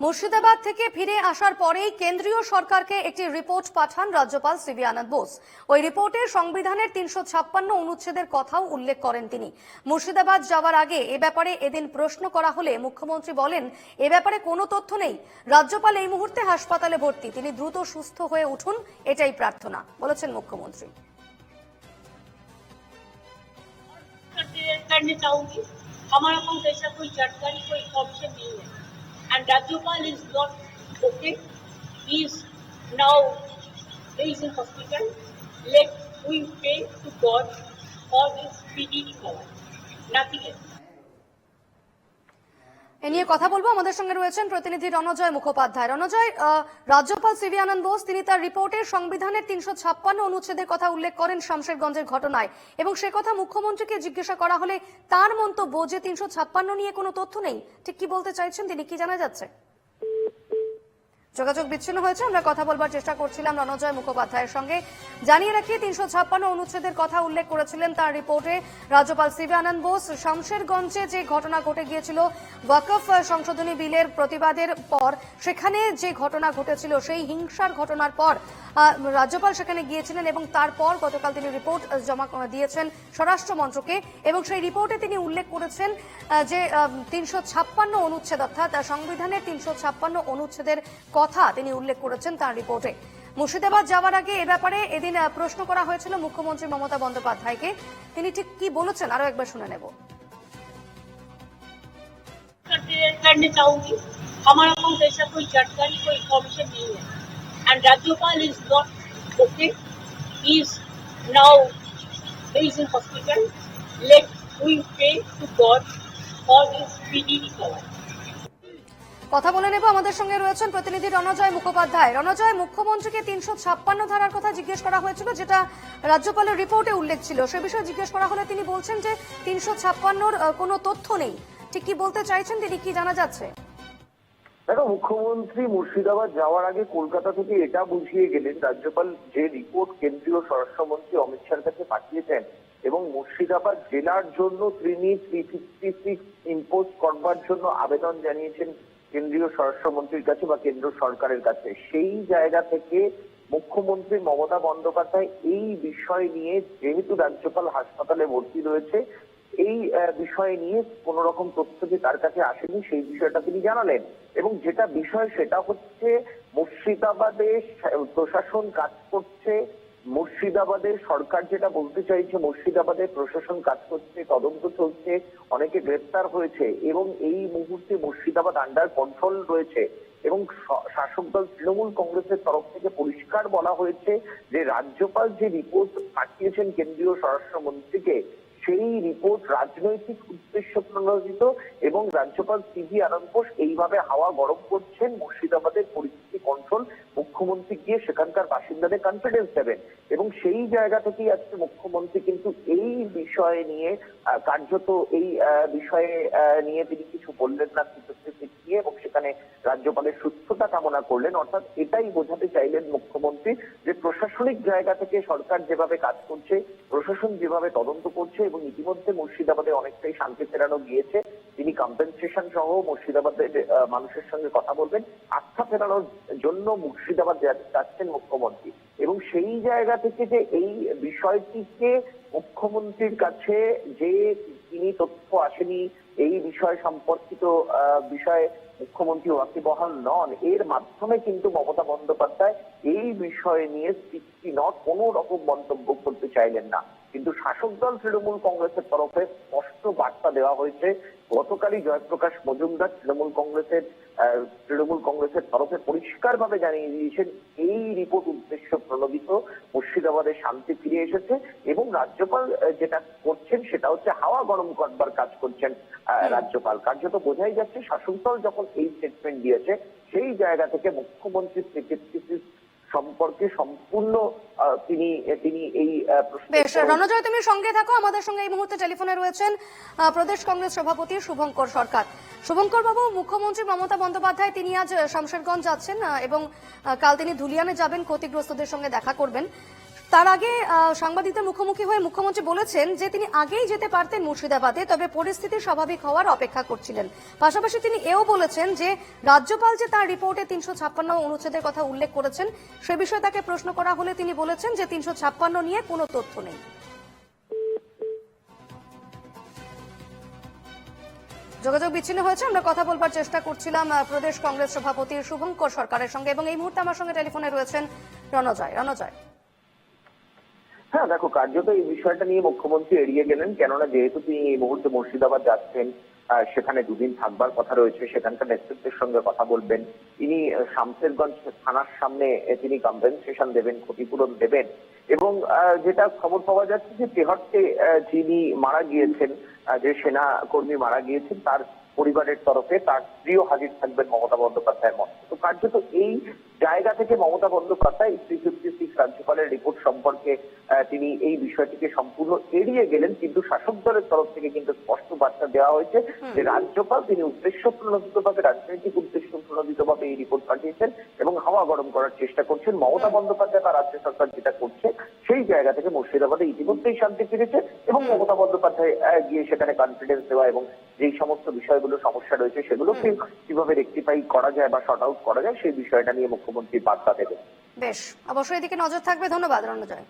মুর্শিদাবাদ থেকে ফিরে আসার পরেই কেন্দ্রীয় সরকারকে একটি রিপোর্ট পাঠান রাজ্যপাল সিবি আনন্দ বোস ওই রিপোর্টে সংবিধানের তিনশো ছাপ্পান্ন অনুচ্ছেদের কথাও উল্লেখ করেন তিনি মুর্শিদাবাদ যাওয়ার আগে এ ব্যাপারে এদিন প্রশ্ন করা হলে মুখ্যমন্ত্রী বলেন এ ব্যাপারে কোনো তথ্য নেই রাজ্যপাল এই মুহূর্তে হাসপাতালে ভর্তি তিনি দ্রুত সুস্থ হয়ে উঠুন এটাই প্রার্থনা বলেছেন মুখ্যমন্ত্রী करते करने चाहूंगी हमारा पास ऐसा कोई जानकारी कोई इन्फॉर्मेशन नहीं है And Rajupal is not okay. He is now he is in hospital. Let we pray to God for his speedy recovery. Nothing else. এ নিয়ে কথা বলব। আমাদের সঙ্গে রয়েছেন প্রতিনিধি রণজয় মুখোপাধ্যায়। রণজয় রাজ্যপাল সিভি আনন্দ বোস, তিনি তার রিপোর্টে সংবিধানের তিনশো ছাপ্পান্ন অনুচ্ছেদের কথা উল্লেখ করেন শামশেরগঞ্জের ঘটনায় এবং সে কথা মুখ্যমন্ত্রীকে জিজ্ঞাসা করা হলে তার মন্তব্য যে তিনশো ছাপ্পান্ন নিয়ে কোনো তথ্য নেই, ঠিক কি বলতে চাইছেন তিনি, কি জানা যাচ্ছে? যোগাযোগ বিচ্ছিন্ন হয়েছে। আমরা কথা বলবার চেষ্টা করছিলাম রণজয় মুখোপাধ্যায়ের সঙ্গে। জানিয়ে রাখি, তিনশো ছাপ্পান্ন অনুচ্ছেদের কথা উল্লেখ করেছিলেন তার রিপোর্টে রাজ্যপাল সিবি আনন্দ বোস। শামশেরগঞ্জে যে ঘটনা ঘটে গিয়েছিল, ওয়াকফ সংশোধনী বিলের প্রতিবাদের পর, সেখানে যে ঘটনা ঘটেছিল, সেই হিংসার ঘটনার পর রাজ্যপাল সেখানে গিয়েছিলেন এবং তারপর গতকাল তিনি রিপোর্ট আহ, জমা দিয়েছেন স্বরাষ্ট্র মন্ত্রকে এবং সেই রিপোর্টে তিনি উল্লেখ করেছেন আহ, যে তিনশো ছাপ্পান্ন অনুচ্ছেদ অর্থাৎ আহ, সংবিধানের তিনশো ছাপ্পান্ন অনুচ্ছেদের কথা তিনি উল্লেখ করেছেন তার রিপোর্টে মুর্শিদাবাদ যাওয়ার আগে এ ব্যাপারে এদিন আহ, প্রশ্ন করা হয়েছিল মুখ্যমন্ত্রী মমতা বন্দ্যোপাধ্যায়কে তিনি ঠিক কি বলেছেন আরো একবার শুনে নেব करते करने चाहूंगी हमारा पास ऐसा कोई जानकारी कोई इन्फॉर्मेशन नहीं है And Rajyopal is not, okay. He is now he is in hospital. Let we pray to God for his speedy recovery. কথা বলে নেব আমাদের সঙ্গে রয়েছেন প্রতিনিধি রণজয় মুখোপাধ্যায় রণজয়, মুখ্যমন্ত্রীকে তিনশো ছাপ্পান্ন ধারার কথা জিজ্ঞেস করা হয়েছিল, যেটা রাজ্যপালের রিপোর্টে উল্লেখ ছিল সে বিষয়ে জিজ্ঞেস করা হলে তিনি বলছেন যে তিনশো ছাপ্পান্নর কোনো তথ্য নেই ঠিক কি বলতে চাইছেন তিনি কি জানা যাচ্ছে দেখো, মুখ্যমন্ত্রী মুর্শিদাবাদ যাওয়ার আগে কলকাতা থেকে এটা বুঝিয়ে গেলেন, রাজ্যপাল যে রিপোর্ট কেন্দ্রীয় স্বরাষ্ট্রমন্ত্রী অমিত শাহর কাছে পাঠিয়েছেন এবং মুর্শিদাবাদ জেলার জন্য তিনি থ্রি ফিফটি সিক্স ইম্পোজ করবার জন্য আবেদন জানিয়েছেন কেন্দ্রীয় স্বরাষ্ট্রমন্ত্রীর কাছে বা কেন্দ্র সরকারের কাছে। সেই জায়গা থেকে মুখ্যমন্ত্রী মমতা বন্দ্যোপাধ্যায় এই বিষয় নিয়ে যেহেতু রাজ্যপাল হাসপাতালে ভর্তি রয়েছে এই বিষয় নিয়ে কোন রকম তথ্য যে তার কাছে আসেনি, সেই বিষয়টা তিনি জানালেন। এবং যেটা বিষয়, সেটা হচ্ছে মুর্শিদাবাদে প্রশাসন কাজ করছে। মুর্শিদাবাদে সরকার যেটা বলতে চাইছে, মুর্শিদাবাদে প্রশাসন কাজ করছে, তদন্ত চলছে, অনেকে গ্রেপ্তার হয়েছে এবং এই মুহূর্তে মুর্শিদাবাদ আন্ডার কন্ট্রোল রয়েছে। এবং শাসক দল তৃণমূল কংগ্রেসের তরফ থেকে পরিষ্কার বলা হয়েছে যে রাজ্যপাল যে রিপোর্ট পাঠিয়েছেন কেন্দ্রীয় স্বরাষ্ট্রমন্ত্রীকে সেই রিপোর্ট রাজনৈতিক উদ্দেশ্য প্রণোদিত এবং রাজ্যপাল সিভি আনন্দ এইভাবে হাওয়া গরম করছেন, মুর্শিদাবাদের পরিস্থিতি কন্ট্রোল মুখ্যমন্ত্রী গিয়ে সেখানকার বাসিন্দাদের কনফিডেন্স দেবেন। এবং সেই জায়গা থেকেই আজকে মুখ্যমন্ত্রী কিন্তু এই বিষয় নিয়ে কার্যত এই বিষয়ে নিয়ে তিনি কিছু বললেন না উপস্থিতি নিয়ে এবং সেখানে রাজ্যপালের সুস্থতা কামনা করলেন। অর্থাৎ এটাই বোঝাতে চাইলেন মুখ্যমন্ত্রী যে প্রশাসনিক জায়গা থেকে সরকার যেভাবে কাজ করছে, প্রশাসন যেভাবে তদন্ত করছে এবং ইতিমধ্যে মুর্শিদাবাদে অনেকটাই শান্তি ফেরানো গিয়েছে। তিনি কম্পেনসেশন সহ মুর্শিদাবাদের মানুষের সঙ্গে কথা বলবেন। আস্থা ফেরানোর জন্য মুর্শিদাবাদ যাচ্ছেন মুখ্যমন্ত্রী। এবং সেই জায়গা থেকে যে এই বিষয়টিকে মুখ্যমন্ত্রীর কাছে যে তিনি তথ্য আসেনি এই বিষয় সম্পর্কিত বিষয়ে মুখ্যমন্ত্রী ওয়াকিবহাল নন। এর মাধ্যমে কিন্তু মমতা বন্দ্যোপাধ্যায় এই বিষয় নিয়ে সিক্সটি নট কোনো রকম মন্তব্য করতে চাইলেন না। কিন্তু শাসক দল তৃণমূল কংগ্রেসের তরফে স্পষ্ট বার্তা দেওয়া হয়েছে। গতকালই জয়প্রকাশ মজুমদার তৃণমূল কংগ্রেসের তৃণমূল কংগ্রেসের তরফে পরিষ্কার ভাবে জানিয়ে দিয়েছেন এই রিপোর্ট উদ্দেশ্য প্রণোদিত। মুর্শিদাবাদে শান্তি ফিরে এসেছে এবং রাজ্যপাল যেটা করছেন সেটা হচ্ছে হাওয়া গরম করবার কাজ করছেন আহ, রাজ্যপাল। কার্যত বোঝাই যাচ্ছে শাসক দল যখন এই স্টেটমেন্ট দিয়েছে সেই জায়গা থেকে মুখ্যমন্ত্রীর সম্পর্কে সম্পূর্ণ তিনি তিনি এই বেশ রণজয় তুমি সঙ্গে থাকো। আমাদের সঙ্গে এই মুহূর্তে টেলিফোনে রয়েছেন প্রদেশ কংগ্রেস সভাপতি শুভঙ্কর সরকার। শুভঙ্কর বাবু মুখ্যমন্ত্রী মমতা বন্দ্যোপাধ্যায় তিনি আজ শামশেরগঞ্জ যাচ্ছেন এবং কাল তিনি ধুলিয়ানে যাবেন ক্ষতিগ্রস্তদের সঙ্গে দেখা করবেন। তার আগে সাংবাদিকদের মুখোমুখি হয়ে মুখ্যমন্ত্রী বলেছেন যে তিনি আগেই যেতে পারতেন মুর্শিদাবাদে, তবে পরিস্থিতি স্বাভাবিক হওয়ার অপেক্ষা করছিলেন। পাশাপাশি তিনি এও বলেছেন যে রাজ্যপাল যে তার রিপোর্টে তিনশো ছাপ্পান্ন অনুচ্ছেদের কথা উল্লেখ করেছেন, সে বিষয়ে তাকে প্রশ্ন করা হলে তিনি বলেছেন যে তিনশো ছাপ্পান্ন নিয়ে কোনো তথ্য নেই। যোগাযোগ বিচ্ছিন্ন হয়েছে, আমরা কথা বলবার চেষ্টা করছিলাম প্রদেশ কংগ্রেস সভাপতি শুভঙ্কর সরকারের সঙ্গে এবং এই মুহূর্তে আমার সঙ্গে টেলিফোনে রয়েছেন রণজয়। রণজয়। হ্যাঁ দেখো, কার্যত এই বিষয়টা নিয়ে মুখ্যমন্ত্রী এড়িয়ে গেলেন। কেননা, যেহেতু তিনি এই মুহূর্তে মুর্শিদাবাদ যাচ্ছেন সেখানে দুদিন থাকবার কথা রয়েছে, সেখানকার নেতৃত্বের সঙ্গে কথা বলবেন। তিনি শামসেরগঞ্জ থানার সামনে তিনি কম্পেনসেশন দেবেন, ক্ষতিপূরণ দেবেন। এবং যেটা খবর পাওয়া যাচ্ছে যে তেহট্টে যিনি মারা গিয়েছেন যে সেনা কর্মী মারা গিয়েছেন, তার পরিবারের তরফে তার স্ত্রীও হাজির থাকবেন মমতা বন্দ্যোপাধ্যায়ের মত তো কার্যত এই জায়গা থেকে Mamata Bandyopadhyay three fifty six রাজ্যপালের রিপোর্ট সম্পর্কে তিনি এই বিষয়টিকে সম্পূর্ণ এড়িয়ে গেলেন কিন্তু শাসক দলের তরফ থেকে কিন্তু স্পষ্ট বার্তা দেওয়া হয়েছে যে রাজ্যপাল তিনি উদ্দেশ্য প্রণোদিতভাবে রাজনৈতিক উদ্দেশ্য প্রণোদিতভাবে এই রিপোর্ট পাঠিয়েছেন এবং হাওয়া গরম করার চেষ্টা করছেন। মমতা বন্দ্যোপাধ্যায় বা রাজ্য সরকার যেটা করছে সেই জায়গা থেকে মুর্শিদাবাদে ইতিমধ্যেই শান্তি ফিরেছে এবং মমতা বন্দ্যোপাধ্যায় গিয়ে সেখানে কনফিডেন্স দেওয়া এবং বিষয়গুলো সমস্যা রয়েছে সেগুলোকে কীভাবে রেক্টিফাই করা যায় বা শর্ট আউট করা যায় সেই বিষয়টা নিয়ে মুখ্যমন্ত্রী বার্তা দেবেন। বেশ অবশ্যই এদিকে নজর থাকবে। ধন্যবাদ রণজয়।